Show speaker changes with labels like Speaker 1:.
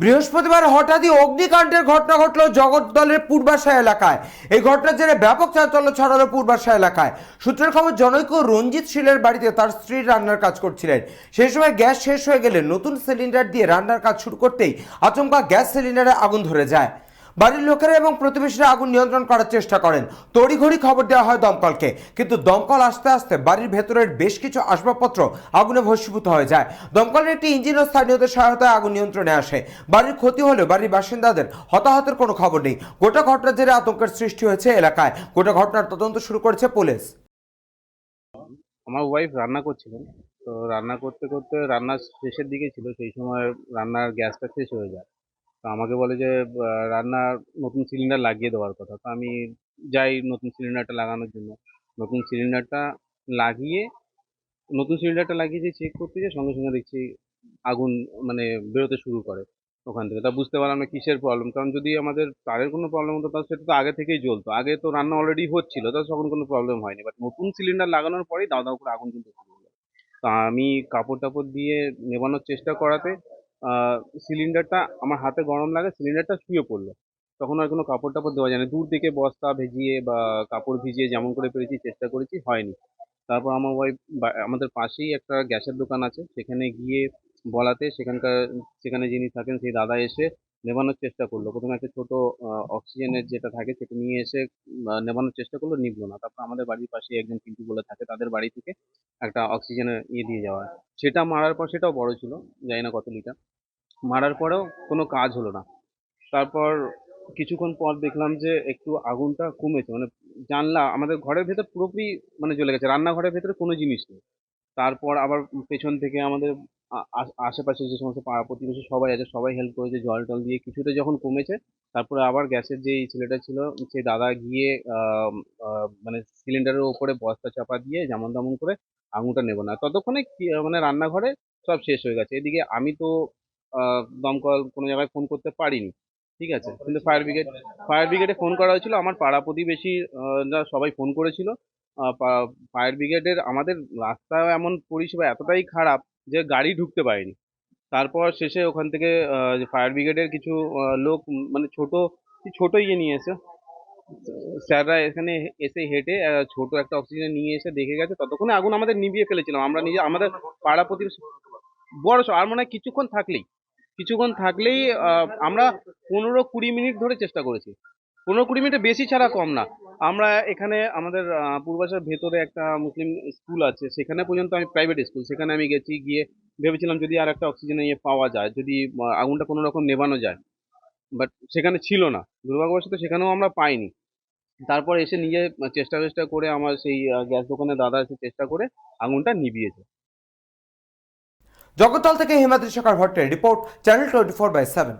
Speaker 1: বৃহস্পতিবার হঠাৎই অগ্নিকাণ্ডের ঘটনা ঘটল জগদ্দলের পূর্বাশা এলাকায়। এই ঘটনার জেরে ব্যাপক চাঞ্চল্য ছড়ালো পূর্বাশা এলাকায়। সূত্রের খবর, জনৈক রঞ্জিত শিলের বাড়িতে তার স্ত্রী রান্নার কাজ করছিলেন। সেই সময় গ্যাস শেষ হয়ে গেলে নতুন সিলিন্ডার দিয়ে রান্নার কাজ শুরু করতেই আচমকা গ্যাস সিলিন্ডারে আগুন ধরে যায়। বাড়ির লোকেরা এবং প্রতিবেশীরা আগুন নিয়ন্ত্রণ করার চেষ্টা করেন। তড়িঘড়ি খবর দেওয়া হয় দমকলকে। কিন্তু দমকল আসতে আসতে বাড়ির ভেতরের বেশ কিছু আসবাবপত্র আগুনে ভস্মীভূত হয়ে যায়। দমকলের একটি ইঞ্জিন ও স্থানীয়দের সহায়তায় আগুন নিয়ন্ত্রণে আসে। বাড়ির ক্ষতি হলেও বাড়ির বাসিন্দাদের হতাহতের কোনো খবর নেই। গোটা ঘটনার জেরে আতঙ্কের সৃষ্টি হয়েছে এলাকায়। গোটা ঘটনার তদন্ত শুরু করেছে পুলিশ।
Speaker 2: আমার ওয়াইফ রান্না করছিলেন। তো রান্না করতে করতে রান্না শেষের দিকে ছিল। সেই সময় রান্নার গ্যাসটা শেষ হয়ে যায়। তো আমাকে বলে যে রান্নার নতুন সিলিন্ডার লাগিয়ে দেওয়ার কথা। তো আমি যাই নতুন সিলিন্ডারটা লাগানোর জন্য। নতুন সিলিন্ডারটা লাগিয়ে, নতুন সিলিন্ডারটা লাগিয়ে যে চেক করতে যে সঙ্গে সঙ্গে দেখছি আগুন মানে বেরোতে শুরু করে ওখান থেকে। তা বুঝতে পারলাম না কিসের প্রবলেম কারণ যদি আমাদের তারের কোনো প্রবলেম হতো, তাহলে সেটা তো আগে থেকেই জ্বলতো। আগে তো রান্না অলরেডি হচ্ছিল, তো তখন কোনো প্রবলেম হয়নি। বাট নতুন সিলিন্ডার লাগানোর পরেই দাও দাও করে আগুন কিন্তু শুরু হলো। তা আমি কাপড় টাপড় দিয়ে নেবানোর চেষ্টা করাতে সিলিন্ডারটা আমার হাতে গরম লাগে সিলিন্ডারটা শুয়ে পড়ল। তখন আর কোনো কাপড় টাপড় দেওয়া যায় না দূর থেকে বস্তা ভিজিয়ে বা কাপড় ভিজিয়ে যেমন করে পেরেছি, চেষ্টা করেছি, হয়নি। তারপর আমার ওয়াইফ আমাদের পাশেই একটা গ্যাসের দোকান আছে। সেখানে গিয়ে বলাতে সেখানকার, সেখানে যিনি থাকেন সেই দাদা এসে নেভানোর চেষ্টা করল। প্রথমে একটা ছোট অক্সিজেনের যেটা থাকে সেটা নিয়ে এসে নেভানোর চেষ্টা করল, নিভলো না। তারপর আমাদের বাড়ির পাশে একজন পিন্টু বলে থাকে, তাদের বাড়ি থেকে একটা অক্সিজেনের ইয়ে দিয়ে যাওয়া। সেটা মারার পর সেটাও বড় ছিল, জানি না কত লিটার মারার পরেও কোনো কাজ হলো না। তারপর কিছুক্ষণ পর দেখলাম যে একটু আগুনটা কমেছে মানে জানলা, আমাদের ঘরের ভেতর পুরোপুরি মানে জ্বলে গেছে। রান্নাঘরের ভেতরে কোনো জিনিস নেই। তারপর আবার পেছন থেকে আমাদের আশেপাশে যে সমস্ত পাড়া প্রতিবেশী সবাই আছে, সবাই হেল্প করেছে জল টল দিয়ে। কিছুটা যখন কমেছে, তারপরে আবার গ্যাসের যে ছেলেটা ছিল সে দাদা গিয়ে মানে সিলিন্ডারের ওপরে বস্তা চাপা দিয়ে যেমন তেমন করে আগুনটা নেব না। ততক্ষণে মানে রান্নাঘরে সব শেষ হয়ে গেছে। এদিকে আমি তো দমকল কোনো জায়গায় ফোন করতে পারিনি, ঠিক আছে? কিন্তু ফায়ার ব্রিগেড ফায়ার ব্রিগেডে ফোন করা হয়েছিল। আমার পাড়া প্রতিবেশী সবাই ফোন করেছিল। ফায়ার ব্রিগেডের আমাদের রাস্তা এমন পরিষেবা এতটাই খারাপ যে গাড়ি ঢুকতে পারেনি। তারপর শেষে ওখান থেকে ফায়ার ব্রিগেডের কিছু লোক মানে ছোট ছোট ইয়ে নিয়ে এসে, স্যাররা এখানে এসে হেঁটে ছোট একটা অক্সিজেন নিয়ে এসে দেখে গেছে। ততক্ষণে আগুন আমাদের নিভিয়ে ফেলেছিলাম। আমরা নিজে, আমাদের পাড়া প্রতিবেশী, বড় আর মনে হয় কিছুক্ষণ থাকলেই কিছুক্ষণ থাকলেই আমরা পনেরো কুড়ি মিনিট ধরে চেষ্টা করেছি। পনেরো কুড়ি মিনিটে বেশি ছাড়া কম না। আমরা এখানে আমাদের পূর্বাশার ভেতরে একটা মুসলিম স্কুল আছে, সেখানে পর্যন্ত আমি প্রাইভেট স্কুল সেখানে আমি গেছি, গিয়ে ভেবেছিলাম যদি আর একটা অক্সিজেন ইয়ে পাওয়া যায়, যদি আগুনটা কোনো রকম নেভানো যায়। বাট সেখানে ছিল না। দুর্ভাগ্যবশত সেখানেও আমরা পাইনি। তারপর এসে নিজে চেষ্টা চেষ্টা করে আমার সেই গ্যাস দোকানের দাদা এসে চেষ্টা করে আগুনটা নিভিয়েছে।
Speaker 1: জগদ্দল থেকে Himadri Shekhar ভট্টের report channel twenty four by seven